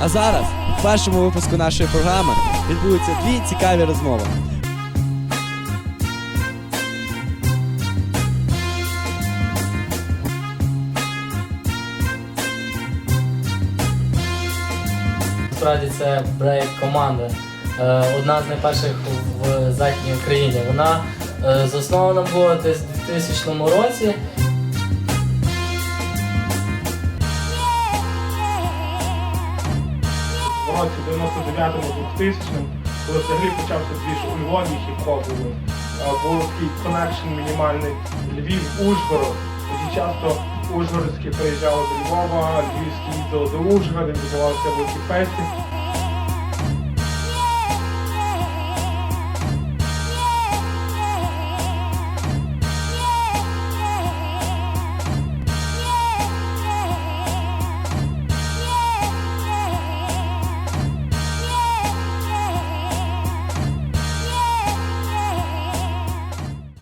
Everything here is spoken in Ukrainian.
А зараз, в першому випуску нашої програми, відбудуться дві цікаві розмови. Насправді це брейк команда. Е, Одна з найперших в Західній Україні. Вона е, заснована була десь у 2000 році. В році 99-му 2000 коли взагалі почався двіж у Львові хіп-хоповий. Е, Був такий коннекшн мінімальний Львів-Ужгород. Тоді часто Ужгородські приїжджали до Львова, Львівські їздили до Ужгорода, відбувалися великі фесті.